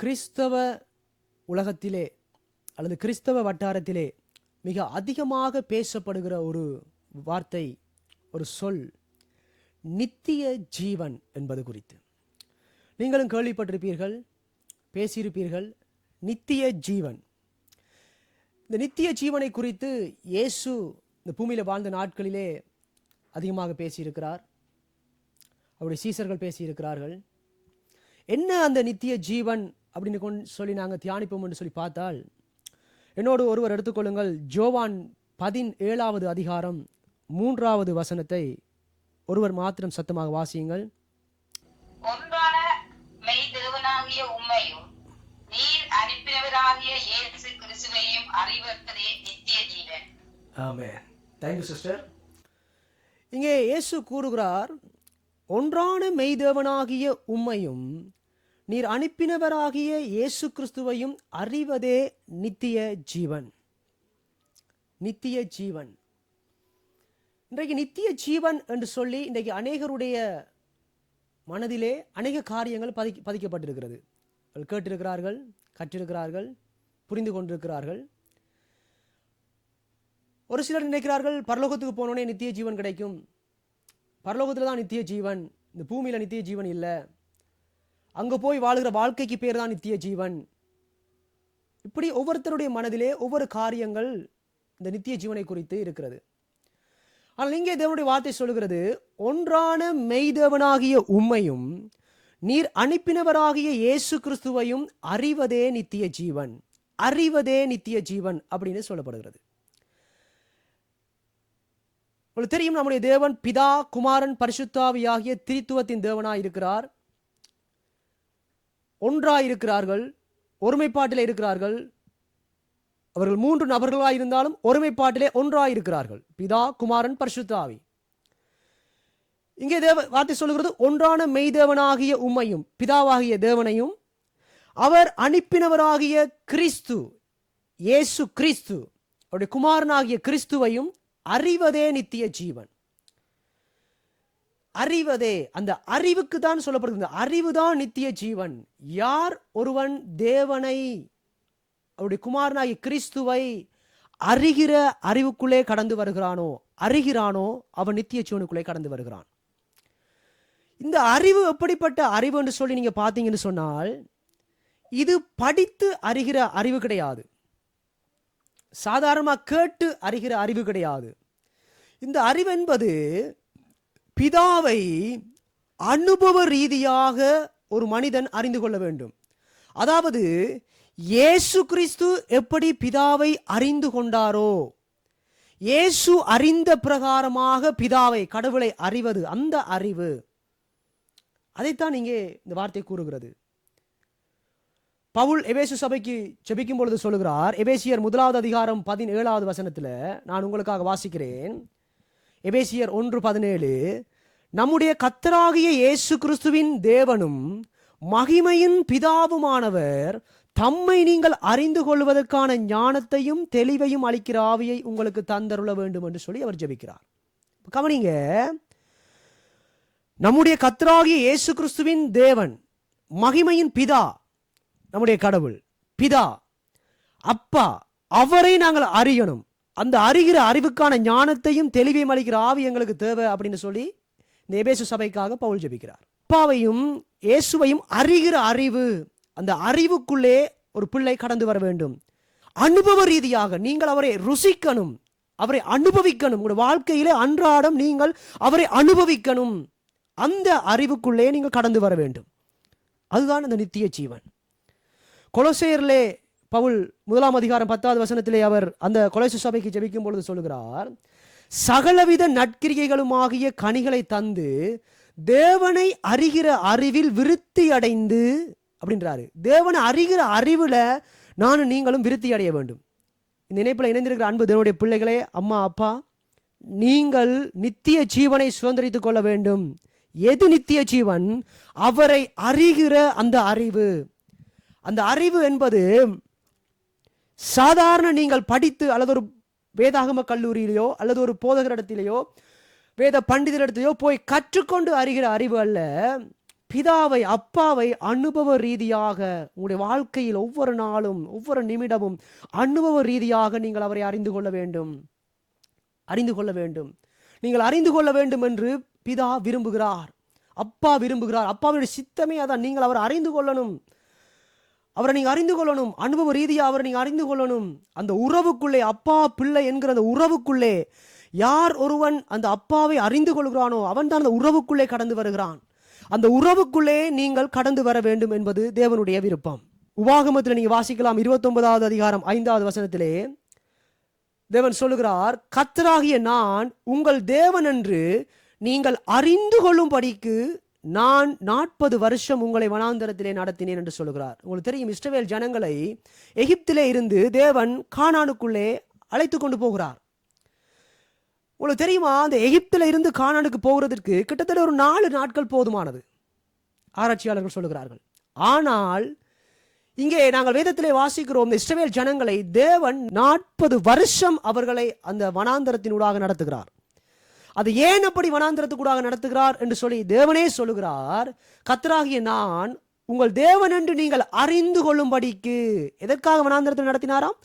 கிறிஸ்தவ உலகத்திலே அல்லது கிறிஸ்தவ வட்டாரத்திலே மிக அதிகமாக பேசப்படுகிற ஒரு வார்த்தை ஒரு சொல் நித்திய ஜீவன் என்பது குறித்து. நீங்களும் கேள்விப்பட்டிருப்பீர்கள் பேசியிருப்பீர்கள் நித்திய ஜீவன். இந்த நித்திய ஜீவனை குறித்து இயேசு இந்த பூமியில் வாழ்ந்த நாட்களிலே அதிகமாக பேசியிருக்கிறார். அவருடைய சீசர்கள் பேசியிருக்கிறார்கள். என்ன அந்த நித்திய ஜீவன் அப்படின்னு கொண்டு சொல்லி நாங்கள் தியானிப்போம் என்று சொல்லி பார்த்தால் என்னோடு ஒருவர் எடுத்துக்கொள்ளுங்கள் ஜோவான் பதினேழாவது அதிகாரம் மூன்றாவது வசனத்தை ஒருவர் மாத்திரம் சத்தமாக வாசியுங்கள். இங்கே இயேசு கூறுகிறார் ஒன்றான மெய்தேவனாகிய உம்மையும் நீர் அனுப்பினவராகிய இயேசு கிறிஸ்துவையும் அறிவதே நித்திய ஜீவன். நித்திய ஜீவன். இன்றைக்கு நித்திய ஜீவன் என்று சொல்லி இன்றைக்கு அநேகருடைய மனதிலே அநேக காரியங்கள் பதி பதிக்கப்பட்டிருக்கிறது. அவர்கள் கேட்டிருக்கிறார்கள் கற்றிருக்கிறார்கள் புரிந்து கொண்டிருக்கிறார்கள். ஒரு சிலர் நினைக்கிறார்கள் பரலோகத்துக்கு போனோடனே நித்திய ஜீவன் கிடைக்கும். பரலோகத்தில் தான் நித்திய ஜீவன். இந்த பூமியில் நித்திய ஜீவன் இல்லை. அங்கே போய் வாழுகிற வாழ்க்கைக்கு பேர் தான் நித்திய ஜீவன் இப்படி ஒவ்வொருத்தருடைய மனதிலே ஒவ்வொரு காரியங்கள் இந்த நித்திய ஜீவனை குறித்து இருக்கிறது. ஆனால் இங்கே தேவனுடைய வார்த்தை சொல்கிறது ஒன்றான மெய்தேவனாகிய உம்மையும் நீர் அனுப்பினவராகிய இயேசு கிறிஸ்துவையும் அறிவதே நித்திய ஜீவன் அறிவதே நித்திய ஜீவன் அப்படின்னு சொல்லப்படுகிறது. உங்களுக்கு தெரியும் நம்முடைய தேவன் பிதா குமாரன் பரிசுத்தாவி ஆகிய திரித்துவத்தின் தேவனாக இருக்கிறார் ஒன்றாயிருக்கிறார்கள் ஒருமைப்பாட்டிலே இருக்கிறார்கள். அவர்கள் மூன்று நபர்களாக இருந்தாலும் ஒருமைப்பாட்டிலே ஒன்றாயிருக்கிறார்கள். பிதா குமாரன் பரிசுத்தாவி. இங்கே தேவ வார்த்தை சொல்கிறது ஒன்றான மெய்தேவனாகிய உம்மையும் பிதாவாகிய தேவனையும் அவர் அனுப்பினவராகிய கிறிஸ்து இயேசு கிறிஸ்து அவருடைய குமாரனாகிய கிறிஸ்துவையும் அறிவதே நித்திய ஜீவன். அறிவதே அந்த அறிவுக்கு தான் சொல்லப்படுகிறது. அறிவு தான் நித்திய ஜீவன். யார் ஒருவன் தேவனை அவருடைய குமாரனாகி கிறிஸ்துவை அறிகிற அறிவுக்குள்ளே கடந்து வருகிறானோ அறிகிறானோ அவன் நித்திய ஜீவனுக்குள்ளே கடந்து வருகிறான். இந்த அறிவு எப்படிப்பட்ட அறிவு என்று சொல்லி நீங்கள் பார்த்தீங்கன்னு சொன்னால் இது படித்து அறிகிற அறிவு கிடையாது. சாதாரணமாக கேட்டு அறிகிற அறிவு கிடையாது. இந்த அறிவு என்பது பிதாவை அனுபவ ரீதியாக ஒரு மனிதன் அறிந்து கொள்ள வேண்டும். அதாவது இயேசு கிறிஸ்து எப்படி பிதாவை அறிந்து கொண்டாரோ இயேசு அறிந்த பிரகாரமாக பிதாவை கடவுளை அறிவது அந்த அறிவு அதைத்தான் இங்கே இந்த வார்த்தை கூறுகிறது. பவுல் எபேசு சபைக்கு செபிக்கும் பொழுது சொல்லுகிறார் எபேசியர் முதலாவது அதிகாரம் பதினேழாவது வசனத்தில் நான் உங்களுக்காக வாசிக்கிறேன். எபேசியர் ஒன்று பதினேழு நம்முடைய கத்தராகிய இயேசு கிறிஸ்துவின் தேவனும் மகிமையின் பிதாவுமானவர் தம்மை நீங்கள் அறிந்து கொள்வதற்கான ஞானத்தையும் தெளிவையும் அளிக்கிற ஆவியை உங்களுக்கு தந்தருள வேண்டும் என்று சொல்லி அவர் ஜெபிக்கிறார். கவனிங்க நம்முடைய கத்தராகிய இயேசு கிறிஸ்துவின் தேவன் மகிமையின் பிதா நம்முடைய கடவுள் பிதா அப்பா அவரை நாங்கள் அறியணும். அந்த அறிகிற அறிவுக்கான ஞானத்தையும் தெளிவையும் அளிக்கிற ஆவி எங்களுக்கு தேவை அப்படின்னு சொல்லி இந்த எபேசு சபைக்காக பவுல் ஜெபிக்கிறார். அப்பாவையும் இயேசுவையும் அறிகிற அறிவு அந்த அறிவுக்குள்ளே ஒரு பிள்ளை கடந்து வர வேண்டும். அனுபவ ரீதியாக நீங்கள் அவரை ருசிக்கணும் அவரை அனுபவிக்கணும். உங்களுடைய வாழ்க்கையிலே அன்றாடம் நீங்கள் அவரை அனுபவிக்கணும். அந்த அறிவுக்குள்ளே நீங்கள் கடந்து வர வேண்டும். அதுதான் அந்த நித்திய ஜீவன். கொலசேயர்லே பவுல் முதலாம் அதிகாரம் பத்தாவது வசனத்திலே அவர் அந்த கொலைசு சபைக்கு ஜெபிக்கும் பொழுது சொல்லுகிறார் சகலவித நற்கிரிகைகளுமாகிய கனிகளை தந்து தேவனை அறிகிற அறிவில் விருத்தி அடைந்து அப்படின்றாரு. தேவனை அறிகிற அறிவில் நானும் நீங்களும் விருத்தி அடைய வேண்டும். இந்த இணைப்பில் இணைந்திருக்கிற அன்பு தேவனுடைய பிள்ளைகளே அம்மா அப்பா நீங்கள் நித்திய ஜீவனை சுதந்திரித்துக் கொள்ள வேண்டும். எது நித்திய ஜீவன்? அவரை அறிகிற அந்த அறிவு. அந்த அறிவு என்பது சாதாரண நீங்கள் படித்து அல்லது ஒரு வேதாகம கல்லூரியிலையோ அல்லது ஒரு போதகரிடத்திலேயோ வேத பண்டிதரிடத்திலேயோ போய் கற்றுக்கொண்டு அறிகிற அறிவு அல்ல. பிதாவை அப்பாவை அனுபவ ரீதியாக உங்களுடைய வாழ்க்கையில் ஒவ்வொரு நாளும் ஒவ்வொரு நிமிடமும் அனுபவ ரீதியாக நீங்கள் அவரை அறிந்து கொள்ள வேண்டும். அறிந்து கொள்ள வேண்டும். நீங்கள் அறிந்து கொள்ள வேண்டும் என்று பிதா விரும்புகிறார். அப்பா விரும்புகிறார். அப்பாவுடைய சித்தமே அதான். நீங்கள் அவரை அறிந்து கொள்ளணும். அவரை நீங்க அறிந்து கொள்ளணும். அனுபவ ரீதியாக அவரை நீங்கள் அறிந்து கொள்ளணும். அந்த உறவுக்குள்ளே அப்பா பிள்ளை என்கிற அந்த உறவுக்குள்ளே யார் ஒருவன் அந்த அப்பாவை அறிந்து கொள்கிறானோ அவன் தான் அந்த உறவுக்குள்ளே கடந்து வருகிறான். அந்த உறவுக்குள்ளே நீங்கள் கடந்து வர வேண்டும் என்பது தேவனுடைய விருப்பம். உபாகமத்தில் நீங்க வாசிக்கலாம். இருபத்தொன்பதாவது அதிகாரம் ஐந்தாவது வசனத்திலே தேவன் சொல்லுகிறார் கத்தராகிய நான் உங்கள் தேவன் என்று நீங்கள் அறிந்து கொள்ளும்படிக்கு நான் நாற்பது வருஷம் உங்களை வனாந்தரத்திலே நடத்தினேன் என்று சொல்லுகிறார். உங்களுக்கு தெரியும் இஸ்ரவேல் ஜனங்களை எகிப்திலே இருந்து தேவன் கானானுக்குள்ளே அழைத்து கொண்டு போகிறார். உங்களுக்கு தெரியுமா அந்த எகிப்தில் இருந்து கானானுக்கு போகிறதுக்கு கிட்டத்தட்ட ஒரு நாலு நாட்கள் போதுமானது ஆராய்ச்சியாளர்கள் சொல்லுகிறார்கள். ஆனால் இங்கே நாங்கள் வேதத்திலே வாசிக்கிறோம் இந்த இஸ்ரவேல் ஜனங்களை தேவன் நாற்பது வருஷம் அவர்களை அந்த வனாந்தரத்தினூடாக நடத்துகிறார். அது ஏன் அப்படி வனாந்திரத்துக்கூடாக நடத்துகிறார் என்று சொல்லி தேவனே சொல்லுகிறார் கத்தராகிய நான் உங்கள் தேவன் என்று நீங்கள் அறிந்து கொள்ளும்படிக்கு. எதற்காக வனாந்திரத்தில் நடத்தினாராம்?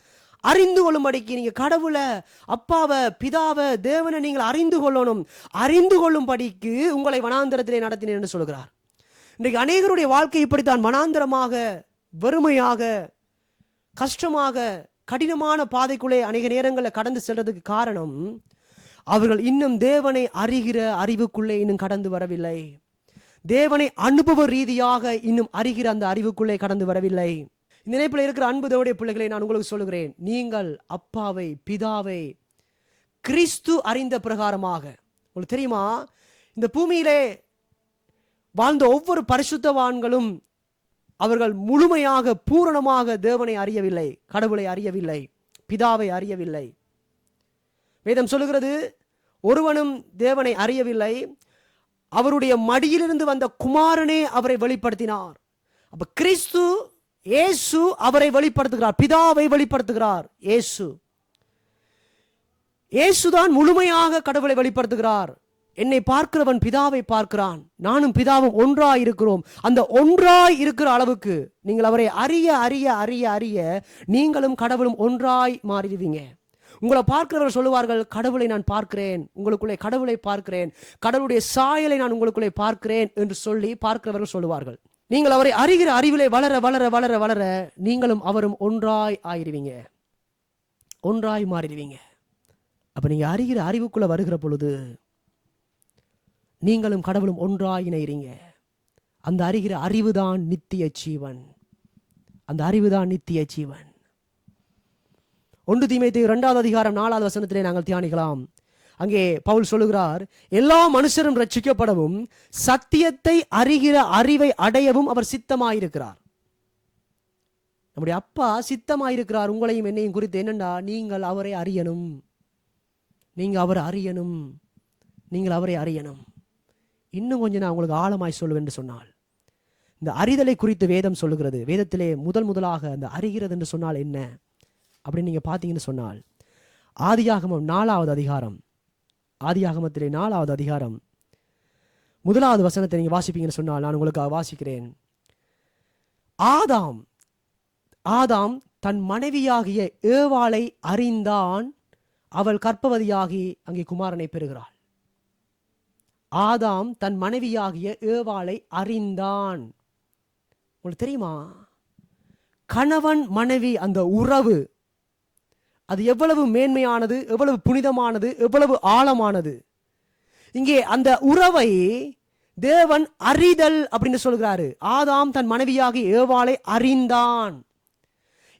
அறிந்து கொள்ளும்படிக்கு. நீங்கள் கடவுளை அப்பாவை பிதாவை தேவனை நீங்கள் அறிந்து கொள்ளணும். அறிந்து கொள்ளும்படிக்கு உங்களை வனாந்திரத்திலே நடத்தினேன் என்று சொல்கிறார் இன்றைக்கு அநேகருடைய வாழ்க்கை இப்படித்தான். வனாந்தரமாக வெறுமையாக கஷ்டமாக கடினமான பாதைக்குள்ளே அநேக நேரங்களில் கடந்து செல்றதுக்கு காரணம் அவர்கள் இன்னும் தேவனை அறிகிற அறிவுக்குள்ளே இன்னும் கடந்து வரவில்லை. தேவனை அனுபவ ரீதியாக இன்னும் அறிகிற அந்த அறிவுக்குள்ளே கடந்து வரவில்லை. இந்த நினைப்பில் இருக்கிற அன்பு தேவடைய பிள்ளைகளை நான் உங்களுக்கு சொல்லுகிறேன். நீங்கள் அப்பாவை பிதாவை கிறிஸ்து அறிந்த பிரகாரமாக உங்களுக்கு தெரியுமா? இந்த பூமியிலே வாழ்ந்த ஒவ்வொரு பரிசுத்தவான்களும் அவர்கள் முழுமையாக பூரணமாக தேவனை அறியவில்லை கடவுளை அறியவில்லை பிதாவை அறியவில்லை. வேதம் சொல்லுகிறது ஒருவனும் தேவனை அறியவில்லை. அவருடைய மடியிலிருந்து வந்த குமாரனே அவரை வெளிப்படுத்தினார். அப்ப கிறிஸ்து ஏசு அவரை வெளிப்படுத்துகிறார். பிதாவை வெளிப்படுத்துகிறார். இயேசு. ஏசுதான் முழுமையாக கடவுளை வெளிப்படுத்துகிறார். என்னை பார்க்கிறவன் பிதாவை பார்க்கிறான். நானும் பிதாவும் ஒன்றாய் இருக்கிறோம். அந்த ஒன்றாய் இருக்கிற அளவுக்கு நீங்கள் அவரை அறிய அறிய அறிய அறிய நீங்களும் கடவுளும் ஒன்றாய் மாறிடுவீங்க. உங்களை பார்க்கிறவர்கள் சொல்லுவார்கள் கடவுளை நான் பார்க்கிறேன் உங்களுக்குள்ளே கடவுளை பார்க்கிறேன் கடவுளுடைய சாயலை நான் உங்களுக்குள்ளே பார்க்கிறேன் என்று சொல்லி பார்க்கிறவர்கள் சொல்லுவார்கள். நீங்கள் அவரை அறிகிற அறிவிலே வளர வளர வளர வளர நீங்களும் அவரும் ஒன்றாய் ஆயிடுவீங்க. ஒன்றாய் மாறிடுவீங்க. அப்ப நீங்க அறிகிற அறிவுக்குள்ள வருகிற பொழுது நீங்களும் கடவுளும் ஒன்றாய் இணைகிறீங்க அந்த அறிகிற அறிவுதான் நித்திய ஜீவன். அந்த அறிவுதான் நித்திய ஜீவன். ஒன்று தீமைத்து இரண்டாவது அதிகாரம் நாலாவது வசனத்திலே நாங்கள் தியானிக்கலாம். அங்கே பவுல் சொல்லுகிறார் எல்லா மனுஷரும் ரட்சிக்கப்படவும் சத்தியத்தை அறிகிற அறிவை அடையவும் அவர் சித்தமாயிருக்கிறார். நம்முடைய அப்பா சித்தமாயிருக்கிறார் உங்களையும் என்னையும் குறித்து. என்னண்டா நீங்கள் அவரை அறியணும். நீங்கள் அவரை அறியணும். நீங்கள் அவரை அறியணும். இன்னும் கொஞ்சம் நான் உங்களுக்கு ஆழமாய் சொல்லுவேன் என்று சொன்னால் இந்த அறிதலை குறித்து வேதம் சொல்லுகிறது. வேதத்திலே முதல் முதலாக அந்த அறிகிறது என்று சொன்னால் என்ன? அப்படின்னு நீங்க பார்த்தீங்கன்னு சொன்னால் ஆதியாகமம் நாலாவது அதிகாரம். ஆதியாகமத்திலே நாலாவது அதிகாரம். முதலாவது வசனத்தை நீங்க வாசிப்பீங்கன்னு சொன்னால் நான் உங்களுக்கு வாசிக்கிறேன். ஆதாம் ஆதாம் தன் மனைவியாகிய ஏவாளை அறிந்தான் அவள் கற்பவதியாகி அங்கே குமாரனை பெறுகிறாள். ஆதாம் தன் மனைவியாகிய ஏவாளை அறிந்தான். உங்களுக்கு தெரியுமா? கணவன் மனைவி அந்த உறவு அது எவ்வளவு மேன்மையானது எவ்வளவு புனிதமானது எவ்வளவு ஆழமானது. இங்கே அந்த உறவை தேவன் அறிதல் அப்படின்னு சொல்கிறாரு. ஆதாம் தன் மனைவியாகி ஏவாளை அறிந்தான்.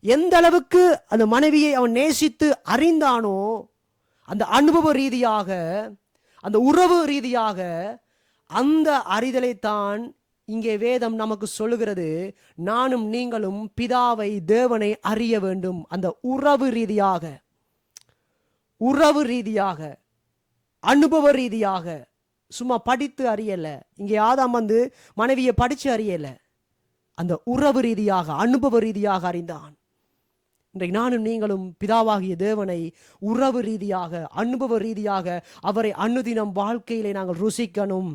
எந்த அளவுக்கு அந்த மனைவியை அவன் நேசித்து அறிந்தானோ அந்த அனுபவ ரீதியாக அந்த உறவு ரீதியாக அந்த அறிதலைத்தான் இங்கே வேதம் நமக்கு சொல்லுகிறது நானும் நீங்களும் பிதாவை தேவனை அறிய வேண்டும். அந்த உறவு ரீதியாக உறவு ரீதியாக அனுபவ ரீதியாக சும்மா படித்து அறியல. இங்கே ஆதாம் வந்து மனைவியை படித்து அறியல. அந்த உறவு ரீதியாக அனுபவ ரீதியாக அறிந்தான் இன்றைக்கு நானும் நீங்களும் பிதாவாகிய தேவனை உறவு ரீதியாக அனுபவ ரீதியாக அவரை அனுதினம் வாழ்க்கையிலே நாங்கள் ருசிக்கணும்.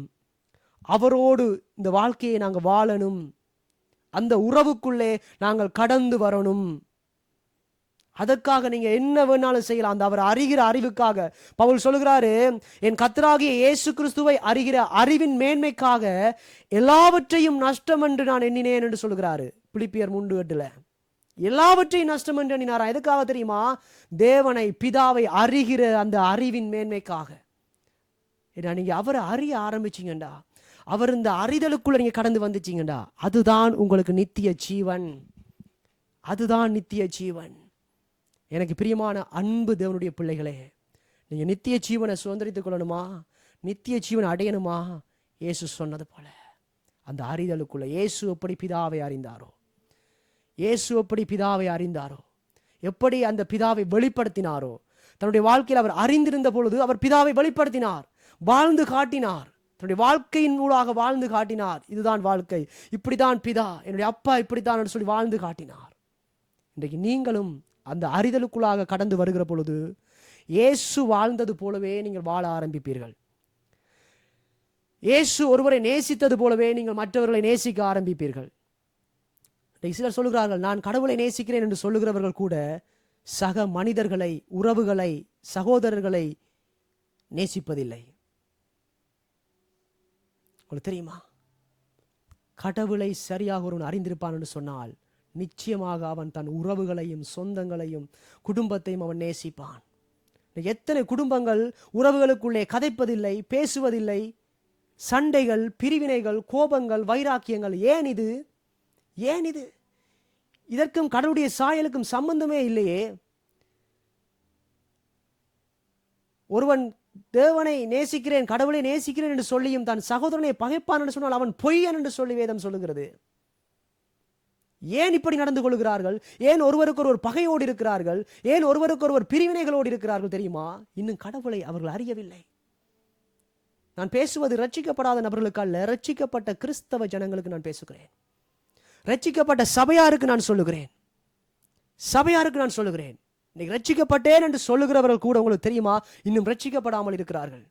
அவரோடு இந்த வாழ்க்கையை நாங்கள் வாழணும். அந்த உறவுக்குள்ளே நாங்கள் கடந்து வரணும். அதற்காக நீங்க என்ன வேணாலும் செய்யலாம். அந்த அவர் அறிகிற அறிவுக்காக. பவுல் சொல்லுகிறாரு என் கத்தராகிய இயேசு கிறிஸ்துவை அறிகிற அறிவின் மேன்மைக்காக எல்லாவற்றையும் நஷ்டம் என்று நான் எண்ணினேன் என்று சொல்கிறாரு பிலிப்பியர் மூன்று எட்டுல. எல்லாவற்றையும் நஷ்டம் என்று எண்ணினாரா? எதுக்காக தெரியுமா? தேவனை பிதாவை அறிகிற அந்த அறிவின் மேன்மைக்காக. ஏன்னா நீங்க அவரை அறிய ஆரம்பிச்சீங்கண்டா? அவர் இந்த அறிதலுக்குள்ள நீங்க கடந்து வந்துச்சீங்கடா அதுதான் உங்களுக்கு நித்திய ஜீவன். அதுதான் நித்திய ஜீவன். எனக்கு பிரியமான அன்பு தேவனுடைய பிள்ளைகளே நீங்க நித்திய ஜீவனை சுதந்திரித்துக் கொள்ளணுமா? நித்திய ஜீவனை அடையணுமா? இயேசு சொன்னது போல. அந்த அறிதலுக்குள்ள இயேசு எப்படி பிதாவை அறிந்தாரோ? இயேசு எப்படி பிதாவை அறிந்தாரோ? எப்படி அந்த பிதாவை வெளிப்படுத்தினாரோ? தன்னுடைய வாழ்க்கையில் அவர் அறிந்திருந்த பொழுது அவர் பிதாவை வெளிப்படுத்தினார் வாழ்ந்து காட்டினார். தன்னுடைய வாழ்க்கையின் மூலமாக வாழ்ந்து காட்டினார். இதுதான் வாழ்க்கை. இப்படிதான் பிதா என்னுடைய அப்பா இப்படித்தான் என்று சொல்லி வாழ்ந்து காட்டினார். இன்றைக்கு நீங்களும் அந்த அறிதலுக்குள்ளாக கடந்து வருகிற பொழுது இயேசு வாழ்ந்தது போலவே நீங்கள் வாழ ஆரம்பிப்பீர்கள். இயேசு ஒருவரை நேசித்தது போலவே நீங்கள் மற்றவர்களை நேசிக்க ஆரம்பிப்பீர்கள். சிலர் சொல்லுகிறார்கள் நான் கடவுளை நேசிக்கிறேன் என்று சொல்லுகிறவர்கள் கூட சக மனிதர்களை உறவுகளை சகோதரர்களை நேசிப்பதில்லை. உங்களுக்கு தெரியுமா? கடவுளை சரியாக ஒருவன் அறிந்திருப்பான் என்று சொன்னால் நிச்சயமாக அவன் தன் உறவுகளையும் சொந்தங்களையும் குடும்பத்தையும் அவன் நேசிப்பான். எத்தனை குடும்பங்கள் உறவுகளுக்குள்ளே கதைப்பதில்லை பேசுவதில்லை சண்டைகள் பிரிவினைகள் கோபங்கள் வைராக்கியங்கள் ஏன் இது? ஏன் இது? இதற்கும் கடவுளுடைய சாயலுக்கும் சம்பந்தமே இல்லையே. ஒருவன் தேவனை நேசிக்கிறேன் கடவுளை நேசிக்கிறேன் என்று சொல்லியும் தன் சகோதரனை பகைப்பான் என்று சொன்னால் அவன் பொய்யன் என்று சொல்லி வேதம் சொல்லுகிறது. ஏன் இப்படி நடந்து கொள்கிறார்கள்? ஏன் ஒருவருக்கு ஒருவர் பகையோடு இருக்கிறார்கள்? ஏன் ஒருவருக்கு ஒருவர் பிரிவினைகளோடு இருக்கிறார்கள் தெரியுமா? இன்னும் கடவுளை அவர்கள் அறியவில்லை. நான் பேசுவது ரட்சிக்கப்படாத நபர்களுக்கு அல்ல ரட்சிக்கப்பட்ட கிறிஸ்தவ ஜனங்களுக்கு நான் பேசுகிறேன். ரட்சிக்கப்பட்ட சபையாருக்கு நான் சொல்லுகிறேன். சபையாருக்கு நான் சொல்லுகிறேன். இன்னைக்கு ரட்சிக்கப்பட்டேன் என்று சொல்லுகிறவர்கள் கூட உங்களுக்கு தெரியுமா? இன்னும் ரட்சிக்கப்படாமல் இருக்கிறார்கள்.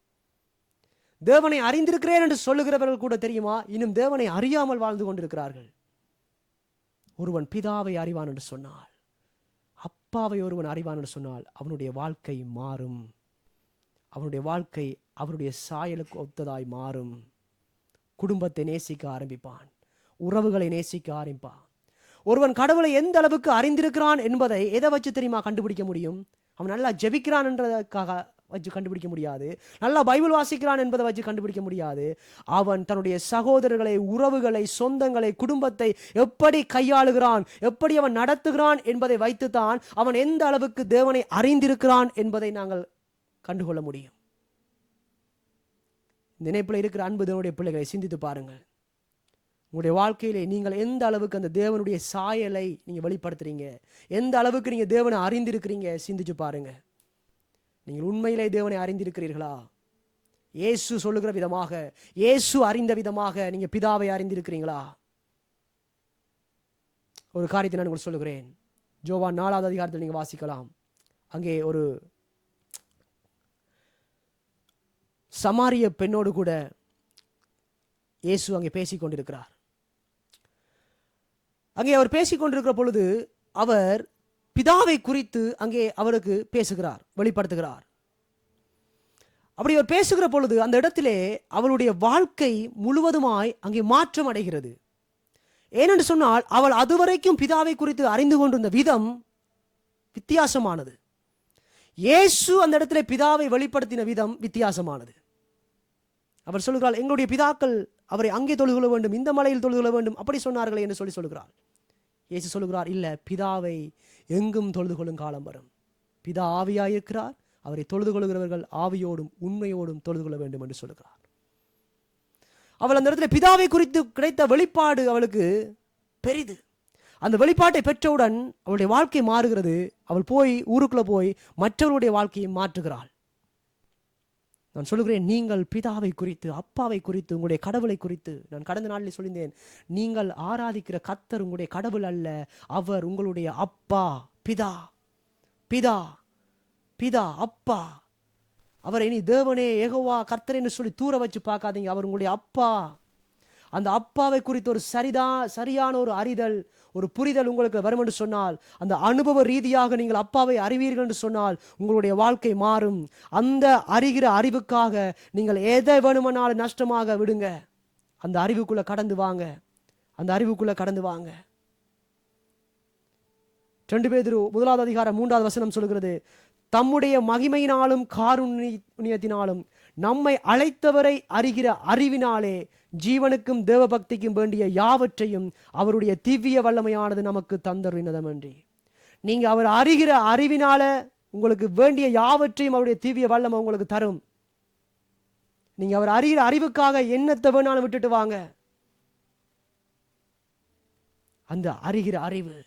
தேவனை அறிந்திருக்கிறேன் என்று சொல்லுகிறவர்கள் கூட தெரியுமா? இன்னும் தேவனை அறியாமல் வாழ்ந்து கொண்டிருக்கிறார்கள். ஒருவன் பிதாவை அறிவான் என்று சொன்னால் அப்பாவை ஒருவன் அறிவான் என்று சொன்னால் அவனுடைய வாழ்க்கை மாறும். அவனுடைய வாழ்க்கை அவருடைய சாயலுக்கு ஒத்ததாய் மாறும். குடும்பத்தை நேசிக்க ஆரம்பிப்பான். உறவுகளை நேசிக்க ஆரம்பிப்பான். ஒருவன் கடவுளை எந்த அளவுக்கு அறிந்திருக்கிறான் என்பதை எதை வச்சு தெரியுமா கண்டுபிடிக்க முடியும்? அவன் நல்லா ஜெபிக்கிறான் என்றதற்காக வச்சு கண்டுபிடிக்க முடியாது. நல்லா பைபிள் வாசிக்கிறான் என்பதை வச்சு கண்டுபிடிக்க முடியாது. அவன் தன்னுடைய சகோதரர்களை உறவுகளை சொந்தங்களை குடும்பத்தை எப்படி கையாளுகிறான் எப்படி அவன் நடத்துகிறான் என்பதை வைத்துத்தான் அவன் எந்த அளவுக்கு தேவனை அறிந்திருக்கிறான் என்பதை நாங்கள் கண்டுகொள்ள முடியும். நினைப்பில் இருக்கிற அன்பு தேவனுடைய பிள்ளைகளை சிந்தித்து பாருங்கள். உங்களுடைய வாழ்க்கையிலே நீங்கள் எந்த அளவுக்கு அந்த தேவனுடைய சாயலை நீங்கள் வெளிப்படுத்துறீங்க? எந்த அளவுக்கு நீங்கள் தேவனை அறிந்திருக்கிறீங்க? சிந்திச்சு பாருங்கள் நீங்கள் உண்மையிலே தேவனை அறிந்திருக்கிறீர்களா? இயேசு சொல்லுகிற விதமாக இயேசு அறிந்த விதமாக நீங்கள் பிதாவை அறிந்திருக்கிறீங்களா? ஒரு காரியத்தை நான் உங்களுக்கு சொல்லுகிறேன். ஜோவா நாலாவது அதிகாரத்தில் நீங்கள் வாசிக்கலாம். அங்கே ஒரு சமாரிய பெண்ணோடு கூட இயேசு அங்கே பேசிக்கொண்டிருக்கிறார். அங்கே அவர் பேசிக்கொண்டிருக்கிற பொழுது அவர் பிதாவை குறித்து அங்கே அவருக்கு பேசுகிறார் வெளிப்படுத்துகிறார். அப்படி அவர் பேசுகிற பொழுது அந்த இடத்திலே அவளுடைய வாழ்க்கை முழுவதுமாய் அங்கே மாற்றம் அடைகிறது. ஏனென்று சொன்னால் அவள் அதுவரைக்கும் பிதாவை குறித்து அறிந்து கொண்டிருந்த விதம் வித்தியாசமானது. இயேசு அந்த இடத்திலே பிதாவை வெளிப்படுத்தின விதம் வித்தியாசமானது. அவர் சொல்லுகிறாள் எங்களுடைய பிதாக்கள் அவரை அங்கே தொழுகொள்ள வேண்டும் இந்த மலையில் தொழுகொள்ள வேண்டும் அப்படி சொன்னார்களே என்று சொல்லி சொல்கிறாள் இயேசு சொல்லுகிறார் இல்லை பிதாவை எங்கும் தொழுது கொள்ளும் காலம் வரும். பிதா ஆவியாயிருக்கிறார் அவரை தொழுது கொள்கிறவர்கள் ஆவியோடும் உண்மையோடும் தொழுது கொள்ள வேண்டும் என்று சொல்லுகிறார். அவள் அந்த இடத்துல பிதாவை குறித்து கிடைத்த வெளிப்பாடு அவளுக்கு பெரிது. அந்த வெளிப்பாட்டை பெற்றவுடன் அவளுடைய வாழ்க்கை மாறுகிறது. அவள் போய் ஊருக்குள்ளே போய் மற்றவர்களுடைய வாழ்க்கையை மாற்றுகிறாள். நான் சொல்லுகிறேன் நீங்கள் பிதாவை குறித்து அப்பாவை குறித்து உங்களுடைய கடவுளை குறித்து நான் கடந்த நாளில் சொல்லியிருந்தேன். நீங்கள் ஆராதிக்கிற கத்தர் உங்களுடைய கடவுள் அல்ல அவர் உங்களுடைய அப்பா பிதா பிதா பிதா அப்பா. அவரை இனி தேவனே ஏகோவா கர்த்தரேன்னு சொல்லி தூர வச்சு பார்க்காதீங்க. அவர் உங்களுடைய அப்பா. அந்த அப்பாவை குறித்து ஒரு சரிதா சரியான ஒரு அறிதல் ஒரு புரிதல் உங்களுக்கு வரும் என்று சொன்னால் அந்த அனுபவ ரீதியாக நீங்கள் அப்பாவை அறிவீர்கள் என்று சொன்னால் உங்களுடைய வாழ்க்கை மாறும். அந்த அறிகிற அறிவுக்காக நீங்கள் எதை வேணுமானாலும் நஷ்டமாக விடுங்க. அந்த அறிவுக்குள்ளே கடந்து வாங்க. அந்த அறிவுக்குள்ளே கடந்து வாங்க. ரெண்டு பேர் முதலாவது அதிகாரம் மூன்றாவது வசனம் சொல்கிறது தம்முடைய மகிமையினாலும் காருண்யத்தினாலும் நம்மை அழைத்தவரை அறிகிற அறிவினாலே ஜீவனுக்கும் தேவபக்திக்கும் வேண்டிய யாவற்றையும் அவருடைய திவ்ய வல்லமையானது நமக்கு தந்தருவினதமன்றி நீங்க அவர் அறிகிற அறிவினால உங்களுக்கு வேண்டிய யாவற்றையும் அவருடைய திவ்ய வல்லமை உங்களுக்கு தரும். நீங்க அவர் அறிகிற அறிவுக்காக என்னத்தை வேணாலும் விட்டுட்டு வாங்க. அந்த அறிகிற அறிவு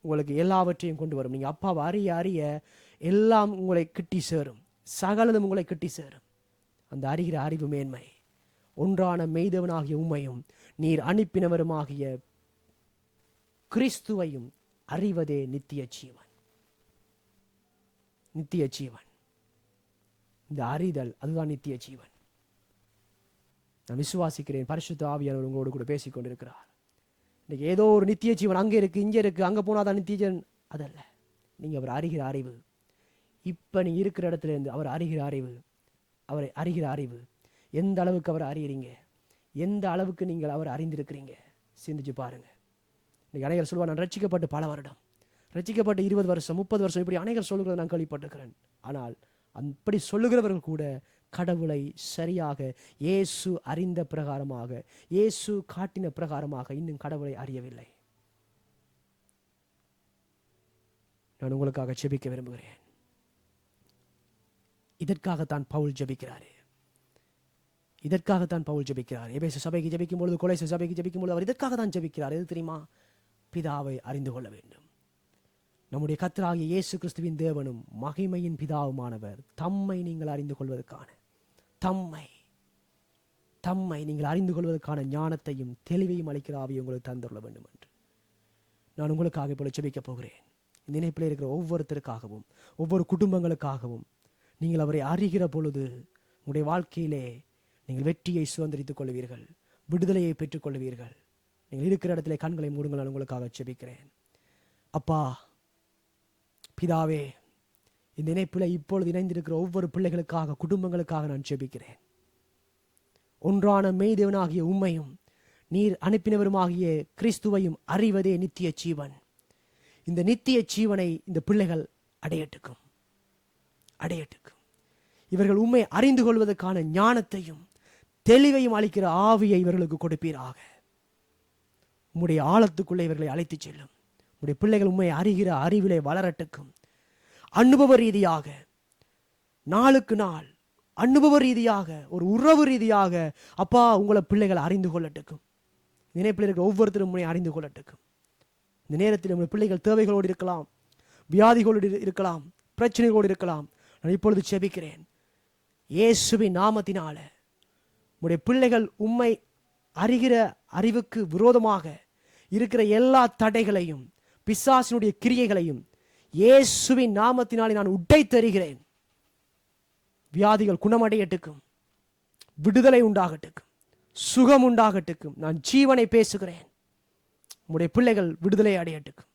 உங்களுக்கு எல்லாவற்றையும் கொண்டு வரும். நீங்க அப்பாவை அறிய அறிய எல்லாம் உங்களை கிட்டி சேரும். சகலதும் உங்களை கிட்டி சேரும். அந்த அறிகிற அறிவு மேன்மை. ஒன்றான மெய்தவனாகிய உம்மையும் நீர் அனுப்பினவருமாகிய கிறிஸ்துவையும் அறிவதே நித்திய ஜீவன் நித்திய ஜீவன் இந்த அறிதல் அதுதான் நித்திய ஜீவன் நான் விசுவாசிக்கிறேன் பரிசுத்த ஆவியானவர் உங்களோடு கூட பேசிக்கொண்டிருக்கிறார். இன்னைக்கு ஏதோ ஒரு நித்திய ஜீவன் அங்கே இருக்கு இங்கே இருக்கு அங்கே போனாதான் நித்திய ஜீவன் அதல்ல நீங்க அவர் அறிகிற அறிவு. இப்ப நீ இருக்கிற இடத்துல இருந்து அவர் அறிகிற அறிவு அவரை அறிகிற அறிவு எந்த அளவுக்கு அவர் அறியறீங்க? எந்த அளவுக்கு நீங்கள் அவர் அறிந்திருக்கிறீங்க? சிந்திச்சு பாருங்கள் இன்றைக்கி அனைவர் சொல்லுவார் நான் ரட்சிக்கப்பட்டு பல வருடம் ரட்சிக்கப்பட்டு இருபது வருஷம் முப்பது வருஷம் இப்படி அனைவர் சொல்லுகிறத நான் கேள்விப்பட்டிருக்கிறேன். ஆனால் அப்படி சொல்லுகிறவர்கள் கூட கடவுளை சரியாக இயேசு அறிந்த பிரகாரமாக இயேசு காட்டின பிரகாரமாக இன்னும் கடவுளை அறியவில்லை. நான் உங்களுக்காக ஜெபிக்க விரும்புகிறேன். இதற்காகத்தான் பவுல் ஜெபிக்கிறாரு. இதற்காகத்தான் பவுல் ஜபிக்கிறார். எபேசு சபைக்கு ஜபிக்கும் பொழுது கொலைசு சபைக்கு ஜபிக்கும் பொழுது அவர் இதற்காக தான் ஜெபிக்கிறார். எது தெரியுமா? பிதாவை அறிந்து கொள்ள வேண்டும். நம்முடைய கத்தராகிய இயேசு கிறிஸ்துவின் தேவனும் மகிமையின் பிதாவுமானவர். தம்மை நீங்கள் அறிந்து கொள்வதற்கான தம்மை தம்மை நீங்கள் அறிந்து கொள்வதற்கான ஞானத்தையும் தெளிவையும் அளிக்கிற ஆவியை உங்களுக்கு தந்துள்ள வேண்டும் என்று நான் உங்களுக்காக இப்போ ஜெபிக்கப் போகிறேன். நினைப்பில் இருக்கிற ஒவ்வொருத்தருக்காகவும் ஒவ்வொரு குடும்பங்களுக்காகவும் நீங்கள் அவரை அறிகிற பொழுது உங்களுடைய வாழ்க்கையிலே நீங்கள் வெற்றியை சுதந்திரித்துக் கொள்வீர்கள் விடுதலையை பெற்றுக் கொள்வீர்கள். நீங்கள் இருக்கிற இடத்துல கண்களை மூடுங்கள் நான் உங்களுக்காக செபிக்கிறேன் அப்பா பிதாவே இந்த இணைப்பில் இப்பொழுது இணைந்திருக்கிற ஒவ்வொரு பிள்ளைகளுக்காக குடும்பங்களுக்காக நான் செபிக்கிறேன் ஒன்றான மெய்தேவனாகிய உண்மையும் நீர் அனுப்பினவருமாகிய கிறிஸ்துவையும் அறிவதே நித்திய ஜீவன். இந்த நித்திய ஜீவனை இந்த பிள்ளைகள் அடையட்டுக்கும். அடையட்டுக்கும். இவர்கள் உண்மை அறிந்து கொள்வதற்கான ஞானத்தையும் தெளிவையும் அளிக்கிற ஆவியை இவர்களுக்கு கொடுப்பீராக. உம்முடைய ஆழத்துக்குள்ளே இவர்களை அழைத்துச் செல்லும். உம்முடைய பிள்ளைகள் உண்மை அறிகிற அறிவிலே வளரட்டுக்கும். அனுபவ ரீதியாக நாளுக்கு நாள் அனுபவ ரீதியாக ஒரு உறவு ரீதியாக அப்பா உங்களை பிள்ளைகள் அறிந்து கொள்ளட்டுக்கும். நினைப்பில் இருக்கிற ஒவ்வொருத்தரும் உண்மையை அறிந்து கொள்ளட்டுக்கும். இந்த நேரத்தில் உங்கள் பிள்ளைகள் தேவைகளோடு இருக்கலாம் வியாதிகளோடு இருக்கலாம் பிரச்சனைகளோடு இருக்கலாம். நான் இப்பொழுது செபிக்கிறேன் இயேசுவின் நாமத்தினால உம்முடைய பிள்ளைகள் உம்மை அறிகிற அறிவுக்கு விரோதமாக இருக்கிற எல்லா தடைகளையும் பிசாசினுடைய கிரியைகளையும் இயேசுவின் நாமத்தினாலே நான் உட்டை தருகிறேன். வியாதிகள் குணமடையட்டுக்கும் விடுதலை உண்டாகட்டுக்கும் சுகம் உண்டாகட்டுக்கும் நான் ஜீவனை பேசுகிறேன். உம்முடைய பிள்ளைகள் விடுதலை அடையட்டுக்கும்.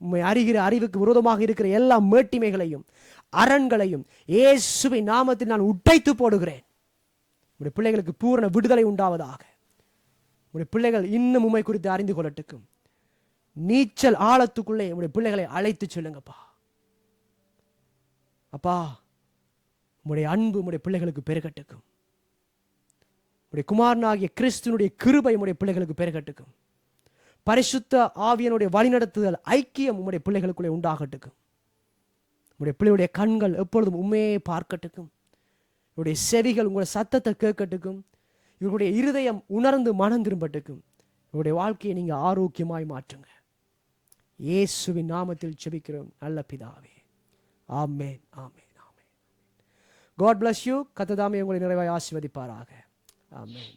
உண்மை அறிகிற அறிவுக்கு விரோதமாக இருக்கிற எல்லா மேட்டிமைகளையும் அரண்களையும் இயேசுவின் நாமத்தில் நான் உடைத்து போடுகிறேன். உடைய பிள்ளைகளுக்கு பூரண விடுதலை உண்டாவதாக. உடைய பிள்ளைகள் இன்னும் உண்மை குறித்து அறிந்து கொள்ளட்டுக்கும். நீச்சல் ஆழத்துக்குள்ளே உடைய பிள்ளைகளை அழைத்து செல்லுங்கப்பா. அப்பா உடைய அன்பு உடைய பிள்ளைகளுக்கு பெருகட்டுக்கும். உடைய குமாரனாகிய கிறிஸ்துனுடைய கிருபை உடைய பிள்ளைகளுக்கு பெருகட்டுக்கும். பரிசுத்த ஆவியனுடைய வழிநடத்துதல் ஐக்கியம் உம்முடைய பிள்ளைகளுக்குள்ளே உண்டாகட்டுக்கும். உடைய பிள்ளையுடைய கண்கள் எப்பொழுதும் உண்மையே பார்க்கட்டுக்கும். இவருடைய செவிகள் உங்களுடைய சத்தத்தை கேட்கட்டுக்கும். இவருடைய இருதயம் உணர்ந்து மனம் திரும்பட்டுக்கும். இவருடைய வாழ்க்கையை நீங்க ஆரோக்கியமாய் மாற்றுங்க. இயேசுவின் நாமத்தில் செபிக்கிறோம் நல்ல பிதாவே. ஆமேன் ஆமேன் ஆமே காட் பிளஸ் யூ கத்ததாமே உங்களை நிறைவாய் ஆசீர்வதிப்பாராக. ஆமென்